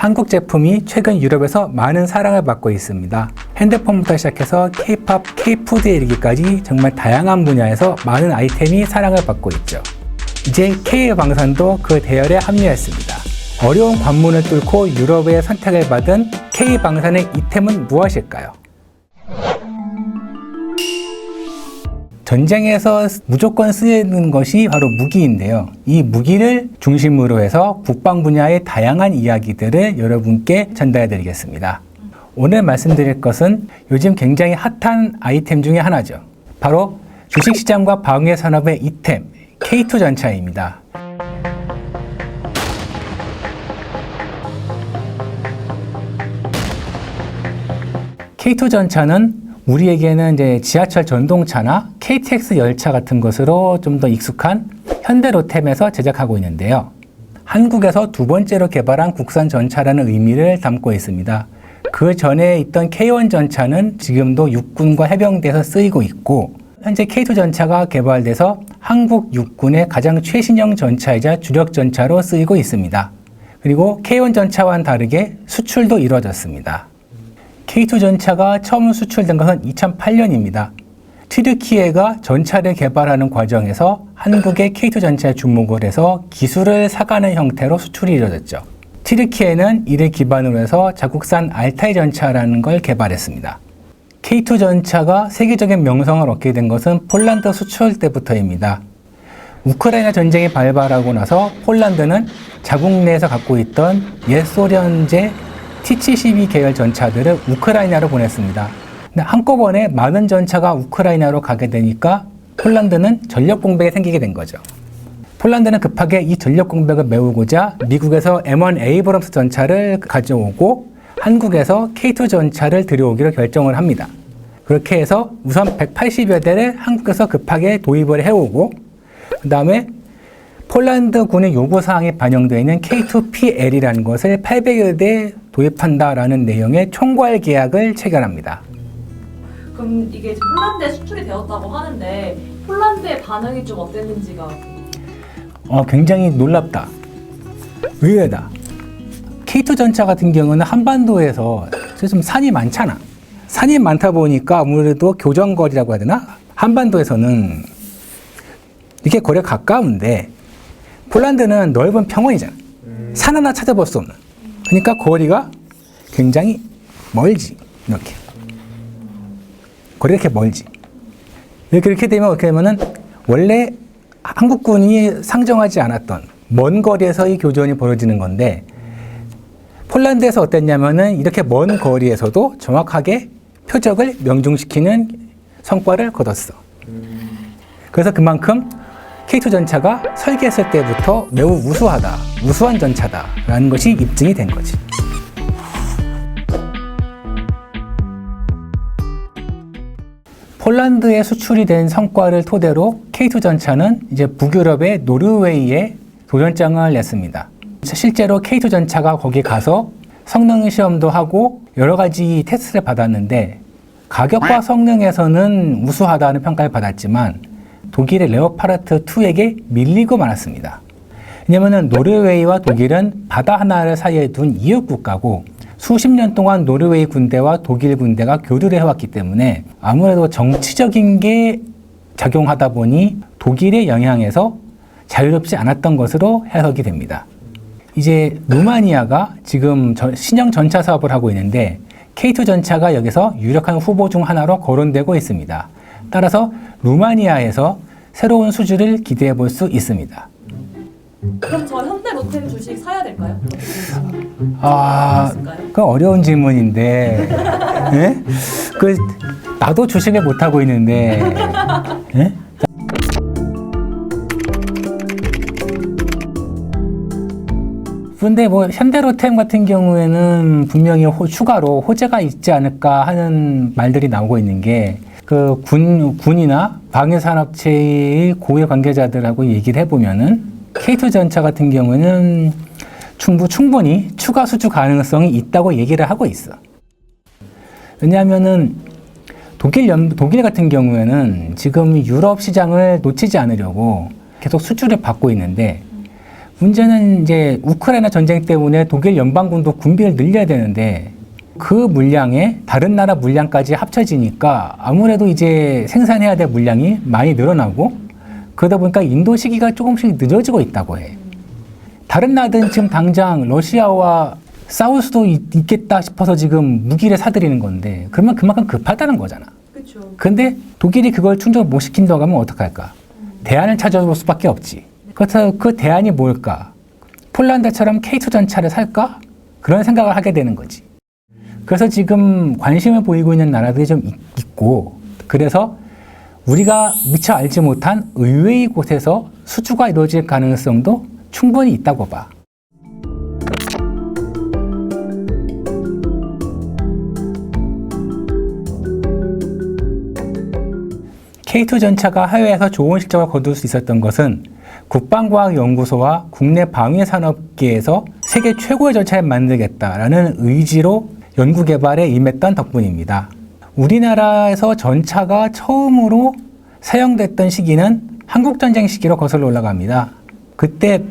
한국 제품이 최근 유럽에서 많은 사랑을 받고 있습니다. 핸드폰부터 시작해서 K-팝, K-푸드에 이르기까지 정말 다양한 분야에서 많은 아이템이 사랑을 받고 있죠. 이제 K방산도 그 대열에 합류했습니다. 어려운 관문을 뚫고 유럽의 선택을 받은 K방산의 이템은 무엇일까요? 전쟁에서 무조건 쓰이는 것이 바로 무기인데요. 이 무기를 중심으로 해서 국방 분야의 다양한 이야기들을 여러분께 전달해 드리겠습니다. 오늘 말씀드릴 것은 요즘 굉장히 핫한 아이템 중에 하나죠. 바로 주식시장과 방위 산업의 이템, K2 전차입니다. K2 전차는 우리에게는 이제 지하철 전동차나 KTX 열차 같은 것으로 좀 더 익숙한 현대로템에서 제작하고 있는데요. 한국에서 두 번째로 개발한 국산 전차라는 의미를 담고 있습니다. 그 전에 있던 K1 전차는 지금도 육군과 해병대에서 쓰이고 있고 현재 K2 전차가 개발돼서 한국 육군의 가장 최신형 전차이자 주력 전차로 쓰이고 있습니다. 그리고 K1 전차와는 다르게 수출도 이루어졌습니다. K2 전차가 처음 수출된 것은 2008년입니다. 튀르키예가 전차를 개발하는 과정에서 한국의 K2 전차에 주목을 해서 기술을 사가는 형태로 수출이 이루어졌죠. 튀르키예는 이를 기반으로 해서 자국산 알타이 전차라는 걸 개발했습니다. K2 전차가 세계적인 명성을 얻게 된 것은 폴란드 수출 때부터입니다. 우크라이나 전쟁이 발발하고 나서 폴란드는 자국 내에서 갖고 있던 옛 소련제 T-72 계열 전차들을 우크라이나로 보냈습니다. 근데 한꺼번에 많은 전차가 우크라이나로 가게 되니까 폴란드는 전력 공백이 생기게 된 거죠. 폴란드는 급하게 이 전력 공백을 메우고자 미국에서 M1 에이브럼스 전차를 가져오고 한국에서 K2 전차를 들여오기로 결정을 합니다. 그렇게 해서 우선 180여 대를 한국에서 급하게 도입을 해오고 그 다음에 폴란드 군의 요구 사항에 반영되어 있는 K2PL이라는 것을 800여 대 도입한다라는 내용의 총괄 계약을 체결합니다. 그럼 이게 이제 폴란드에 수출이 되었다고 하는데 폴란드의 반응이 좀 어땠는지가 어, 굉장히 놀랍다. 의외다. K2 전차 같은 경우는 한반도에서 좀 산이 많잖아. 산이 많다 보니까 아무래도 교정거리라고 해야 되나? 한반도에서는 이렇게 거리가 가까운데 폴란드는 넓은 평원이잖아. 산 하나 찾아볼 수 없는. 그러니까 거리가 굉장히 멀지. 이렇게. 거리가 이렇게 멀지. 이렇게 이렇게 되면 어떻게 되면은 원래 한국군이 상정하지 않았던 먼 거리에서의 교전이 벌어지는 건데 폴란드에서 어땠냐면은 이렇게 먼 거리에서도 정확하게 표적을 명중시키는 성과를 거뒀어. 그래서 그만큼 K2 전차가 설계했을 때부터 매우 우수하다, 우수한 전차다 라는 것이 입증이 된 거지. 폴란드에 수출이 된 성과를 토대로 K2 전차는 이제 북유럽의 노르웨이에 도전장을 냈습니다. 실제로 K2 전차가 거기 가서 성능 시험도 하고 여러 가지 테스트를 받았는데 가격과 성능에서는 우수하다는 평가를 받았지만 독일의 레오파르트 2에게 밀리고 말았습니다. 왜냐하면 노르웨이와 독일은 바다 하나를 사이에 둔 이웃 국가고 수십 년 동안 노르웨이 군대와 독일 군대가 교류를 해왔기 때문에 아무래도 정치적인 게 작용하다 보니 독일의 영향에서 자유롭지 않았던 것으로 해석이 됩니다. 이제 루마니아가 지금 저- 신형 전차 사업을 하고 있는데 K2 전차가 여기서 유력한 후보 중 하나로 거론되고 있습니다. 따라서 루마니아에서 새로운 수주를 기대해 볼 수 있습니다. 그럼 저 현대 로템 주식 사야 될까요? 아? 그 어려운 질문인데, 예? 그 나도 주식을 못 하고 있는데, 예? 근데 뭐 현대로템 같은 경우에는 분명히 호- 추가로 호재가 있지 않을까 하는 말들이 나오고 있는 게 그 군, 군이나 방위산업체의 고위 관계자들하고 얘기를 해보면은 K2 전차 같은 경우에는 충분, 충분히 추가 수주 가능성이 있다고 얘기를 하고 있어. 왜냐하면은 독일 연, 독일 같은 경우에는 지금 유럽 시장을 놓치지 않으려고 계속 수주를 받고 있는데 문제는 이제 우크라이나 전쟁 때문에 독일 연방군도 군비를 늘려야 되는데 그 물량에 다른 나라 물량까지 합쳐지니까 아무래도 이제 생산해야 될 물량이 많이 늘어나고 그러다 보니까 인도 시기가 조금씩 늦어지고 있다고 해. 다른 나라들은 지금 당장 러시아와 싸울 수도 있, 있겠다 싶어서 지금 무기를 사들이는 건데 그러면 그만큼 급하다는 거잖아. 그렇죠. 근데 독일이 그걸 충족 못 시킨다고 하면 어떡할까? 대안을 찾아볼 수밖에 없지. 그렇다고 그 대안이 뭘까? 폴란드처럼 K2 전차를 살까? 그런 생각을 하게 되는 거지. 그래서 지금 관심을 보이고 있는 나라들이 좀 있- 있고, 그래서 우리가 미처 알지 못한 의외의 곳에서 수주가 이루어질 가능성도 충분히 있다고 봐. K2 전차가 해외에서 좋은 실적을 거둘 수 있었던 것은 국방과학연구소와 국내 방위산업계에서 세계 최고의 전차를 만들겠다라는 의지로 연구 개발에 임했던 덕분입니다. 우리나라에서 전차가 처음으로 사용됐던 시기는 한국전쟁 시기로 거슬러 올라갑니다. 그때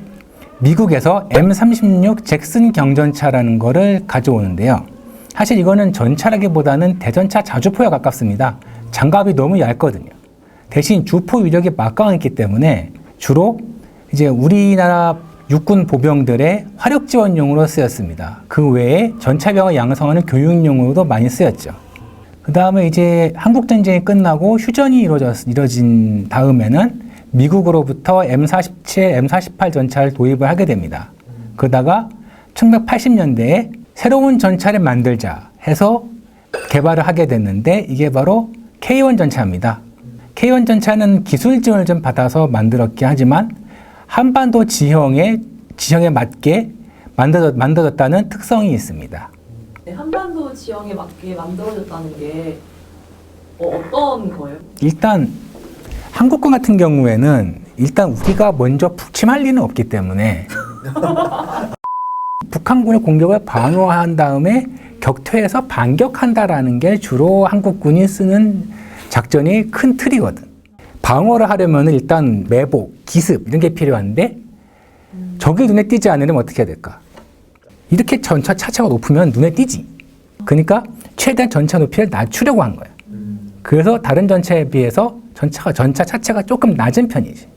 미국에서 M36 잭슨 경전차라는 거를 가져오는데요. 사실 이거는 전차라기보다는 대전차 자주포에 가깝습니다. 장갑이 너무 얇거든요. 대신 주포 위력이 막강했기 때문에 주로 이제 우리나라 육군 보병들의 화력 지원용으로 쓰였습니다. 그 외에 전차병을 양성하는 교육용으로도 많이 쓰였죠. 그 다음에 이제 한국 전쟁이 끝나고 휴전이 이루어졌, 이루어진 다음에는 미국으로부터 M47, M48 전차를 도입을 하게 됩니다. 그러다가 1980년대에 새로운 전차를 만들자 해서 개발을 하게 됐는데 이게 바로 K1 전차입니다. K1 전차는 기술 지원을 좀 받아서 만들었긴 하지만 한반도 지형에 지형에 맞게 만들어, 만들어졌다는 특성이 있습니다. 네, 한반도 지형에 맞게 만들어졌다는 게 어, 어떤 거예요? 일단 한국군 같은 경우에는 일단 우리가 먼저 북침할 리는 없기 때문에 북한군의 공격을 방어한 다음에 격퇴해서 반격한다라는 게 주로 한국군이 쓰는 작전이 큰 틀이거든. 방어를 하려면 일단 매복, 기습 이런 게 필요한데 적이 눈에 띄지 않으면 어떻게 해야 될까? 이렇게 전차 차체가 높으면 눈에 띄지. 그러니까 최대한 전차 높이를 낮추려고 한 거야. 그래서 다른 전차에 비해서 전차가 전차 차체가 조금 낮은 편이지.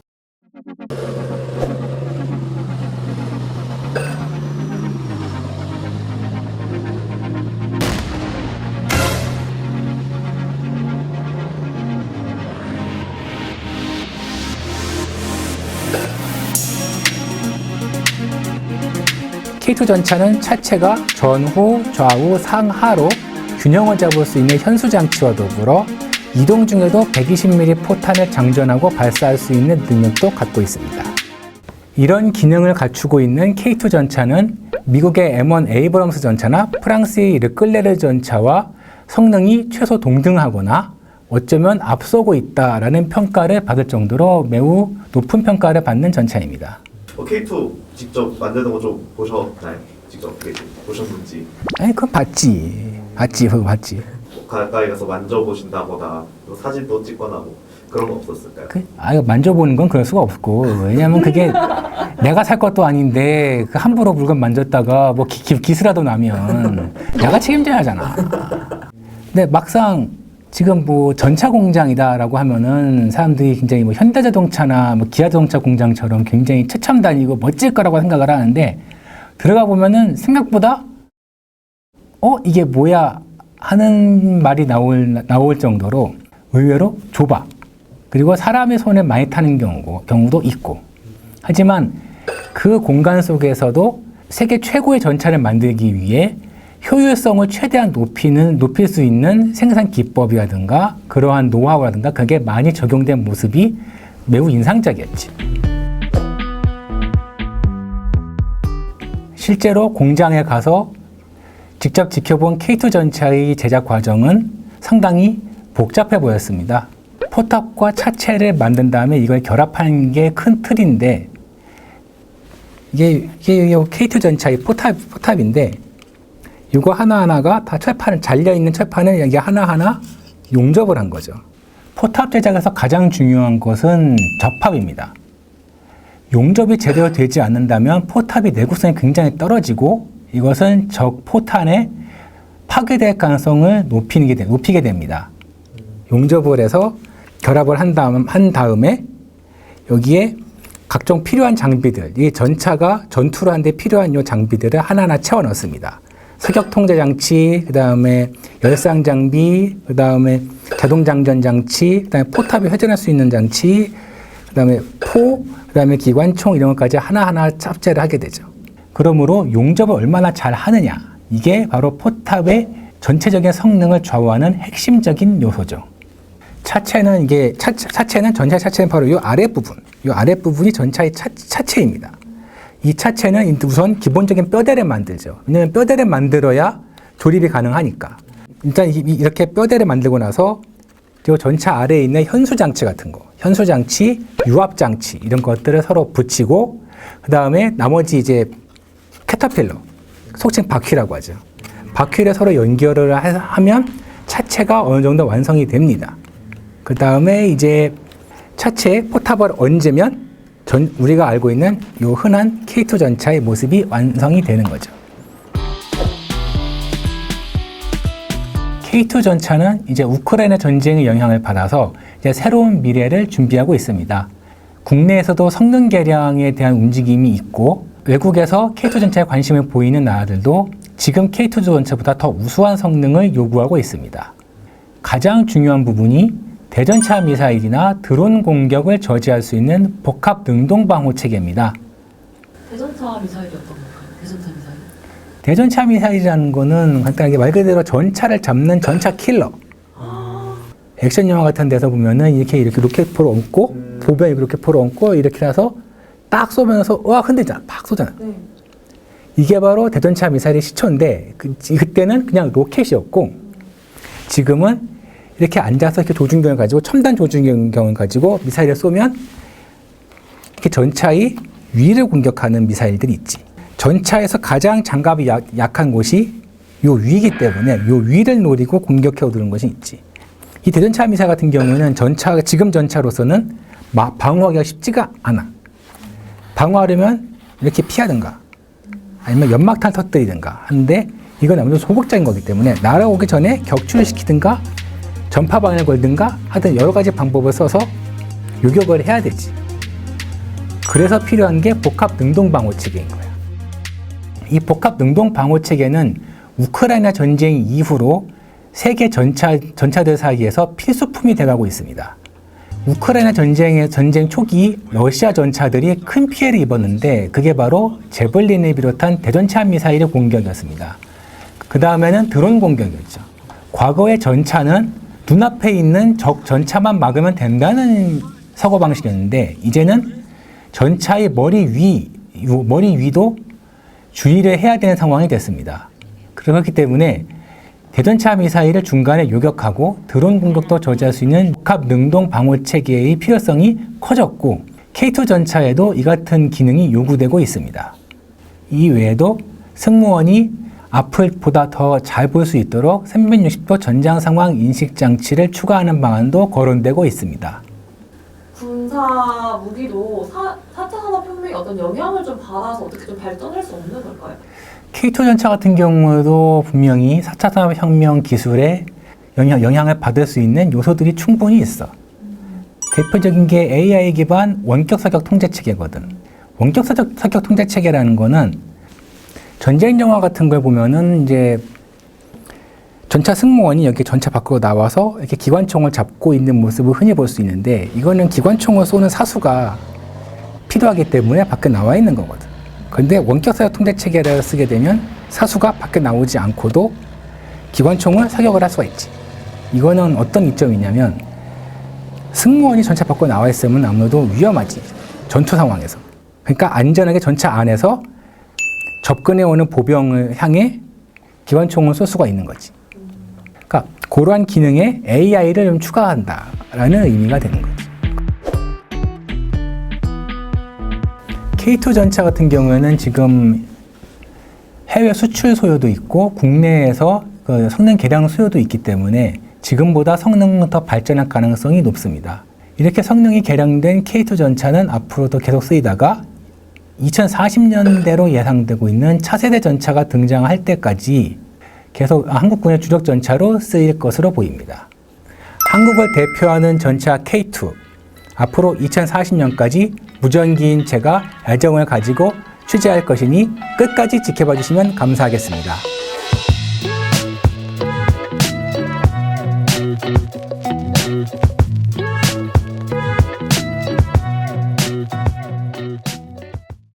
K2 전차는 차체가 전후, 좌우, 상하로 균형을 잡을 수 있는 현수 장치와 더불어 이동 중에도 120mm 포탄을 장전하고 발사할 수 있는 능력도 갖고 있습니다. 이런 기능을 갖추고 있는 K2 전차는 미국의 M1 에이브럼스 전차나 프랑스의 르클레르 전차와 성능이 최소 동등하거나 어쩌면 앞서고 있다라는 평가를 받을 정도로 매우 높은 평가를 받는 전차입니다. 어, K2 직접 만드는 거 좀 보셨나요? 직접 보셨는지 아니, 그건 봤지. 봤지, 그거 봤지. 뭐 가까이 가서 만져보신다거나 또 사진도 찍거나 뭐 그런 거 없었을까요? 그, 아, 이거 만져보는 건 그럴 수가 없고. 왜냐면 그게 내가 살 것도 아닌데, 그 함부로 물건 만졌다가 뭐 기, 기, 기스라도 나면 내가 책임져야 하잖아. 근데 막상 지금 뭐 전차 공장이다라고 하면은 사람들이 굉장히 뭐 현대자동차나 뭐 기아자동차 공장처럼 굉장히 최첨단이고 멋질 거라고 생각을 하는데 들어가 보면은 생각보다 어 이게 뭐야 하는 말이 나올 나올 정도로 의외로 좁아. 그리고 사람의 손에 많이 타는 경우고 경우도 있고. 하지만 그 공간 속에서도 세계 최고의 전차를 만들기 위해 효율성을 최대한 높이는 높일 수 있는 생산 기법이라든가 그러한 노하우라든가 그게 많이 적용된 모습이 매우 인상적이었지. 실제로 공장에 가서 직접 지켜본 K2 전차의 제작 과정은 상당히 복잡해 보였습니다. 포탑과 차체를 만든 다음에 이걸 결합하는 게 큰 틀인데 이게, 이게 K2 전차의 포탑, 포탑인데 이거 하나하나가 다 철판을 잘려있는 철판을 이게 하나하나 용접을 한 거죠. 포탑 제작에서 가장 중요한 것은 접합입니다. 용접이 제대로 되지 않는다면 포탑이 내구성이 굉장히 떨어지고 이것은 적 포탄에 파괴될 가능성을 높이는 게, 돼- 높이게 됩니다. 용접을 해서 결합을 한 다음 한 다음에 여기에 각종 필요한 장비들, 이 전차가 전투를 하는데 필요한 요 장비들을 하나하나 채워 넣습니다. 사격 통제 장치, 그 다음에 열상 장비, 그 다음에 자동 장전 장치, 그 다음에 포탑이 회전할 수 있는 장치, 그 다음에 포, 그 다음에 기관총 이런 것까지 하나하나 탑재를 하게 되죠. 그러므로 용접을 얼마나 잘 하느냐, 이게 바로 포탑의 전체적인 성능을 좌우하는 핵심적인 요소죠. 차체는 이게 차, 차체는 전차 차체는 바로 이 아래 부분, 이 아래 부분이 전차의 차, 차체입니다. 이 차체는 우선 기본적인 뼈대를 만들죠. 왜냐하면 뼈대를 만들어야 조립이 가능하니까. 일단 이렇게 뼈대를 만들고 나서 이 전차 아래에 있는 현수 장치 같은 거, 현수 장치, 유압 장치 이런 것들을 서로 붙이고 그 다음에 나머지 이제 캐터필러, 속칭 바퀴라고 하죠. 바퀴를 서로 연결을 하- 하면 차체가 어느 정도 완성이 됩니다. 그 다음에 이제 차체에 포탑을 얹으면 전, 우리가 알고 있는 요 흔한 K2 전차의 모습이 완성이 되는 거죠. K2 전차는 이제 우크라이나 전쟁의 영향을 받아서 이제 새로운 미래를 준비하고 있습니다. 국내에서도 성능 개량에 대한 움직임이 있고 외국에서 K2 전차에 관심을 보이는 나라들도 지금 K2 전차보다 더 우수한 성능을 요구하고 있습니다. 가장 중요한 부분이 대전차 미사일이나 드론 공격을 저지할 수 있는 복합 능동 방호 체계입니다. 대전차 미사일이 어떤 건가요? 대전차 미사일. 대전차 미사일이라는 거는 간단하게 말 그대로 전차를 잡는 전차 킬러. 액션 영화 같은 데서 보면은 이렇게 이렇게 로켓포를 얹고 보병이 이렇게 포를 얹고 이렇게 해서 딱 쏘면서 와 흔들잖아. 팍 쏘잖아. 네. 이게 바로 대전차 미사일의 시초인데 그, 그때는 그냥 로켓이었고 지금은 이렇게 앉아서 이렇게 조준경을 가지고 첨단 조준경을 가지고 미사일을 쏘면 이렇게 전차의 위를 공격하는 미사일들이 있지. 전차에서 가장 장갑이 약, 약한 곳이 요 위이기 때문에 요 위를 노리고 공격해 오르는 것이 있지. 이 대전차 미사일 같은 경우는 전차 지금 전차로서는 마- 방어하기가 쉽지가 않아. 방어하려면 이렇게 피하든가 아니면 연막탄 터뜨리든가 하는데 이건 아무래도 소극적인 거기 때문에 날아오기 전에 격추를 시키든가 전파방을 걸든가 하여튼 여러 가지 방법을 써서 요격을 해야 되지. 그래서 필요한 게 복합 능동 방호 체계인 거야. 이 복합 능동 방호 체계는 우크라이나 전쟁 이후로 세계 전차 전차들 사이에서 필수품이 돼가고 있습니다. 우크라이나 전쟁의 전쟁 초기 러시아 전차들이 큰 피해를 입었는데 그게 바로 제벌린을 비롯한 대전차 미사일의 공격이었습니다. 그 다음에는 드론 공격이었죠. 과거의 전차는 눈앞에 있는 적 전차만 막으면 된다는 사고 방식이었는데 이제는 전차의 머리 위, 요 머리 위도 주의를 해야 되는 상황이 됐습니다. 그렇기 때문에 대전차 미사일을 중간에 요격하고 드론 공격도 저지할 수 있는 복합 능동 방호 체계의 필요성이 커졌고 K2 전차에도 이 같은 기능이 요구되고 있습니다. 이 외에도 승무원이 앞을 보다 더 잘 볼 수 있도록 360도 전장 상황 인식 장치를 추가하는 방안도 거론되고 있습니다. 군사 무기도 사, 4차 산업혁명에 어떤 영향을 좀 받아서 어떻게 좀 발전할 수 없는 걸까요? K2 전차 같은 경우도 분명히 4차 산업혁명 기술에 영향, 영향을 받을 수 있는 요소들이 충분히 있어. 대표적인 게 AI 기반 원격 사격 통제 체계거든. 원격 사격, 사격 통제 체계라는 거는 전쟁 영화 같은 걸 보면은 이제 전차 승무원이 여기 전차 밖으로 나와서 이렇게 기관총을 잡고 있는 모습을 흔히 볼 수 있는데 이거는 기관총을 쏘는 사수가 필요하기 때문에 밖에 나와 있는 거거든. 근데 원격 사격 통제 체계를 쓰게 되면 사수가 밖에 나오지 않고도 기관총을 사격을 할 수가 있지. 이거는 어떤 이점이냐면 승무원이 전차 밖으로 나와 있으면 아무래도 위험하지. 전투 상황에서. 그러니까 안전하게 전차 안에서 접근해 오는 보병을 향해 기관총을 쏠 수가 있는 거지. 그러니까 그러한 기능에 AI를 좀 추가한다라는 의미가 되는 거지. K2 전차 같은 경우에는 지금 해외 수출 소요도 있고 국내에서 그 성능 개량 수요도 있기 때문에 지금보다 성능은 더 발전할 가능성이 높습니다. 이렇게 성능이 개량된 K2 전차는 앞으로도 계속 쓰이다가 2040년대로 예상되고 있는 차세대 전차가 등장할 때까지 계속 한국군의 주력 전차로 쓰일 것으로 보입니다. 한국을 대표하는 전차 K2. 앞으로 2040년까지 무전기인 제가 애정을 가지고 취재할 것이니 끝까지 지켜봐 주시면 감사하겠습니다.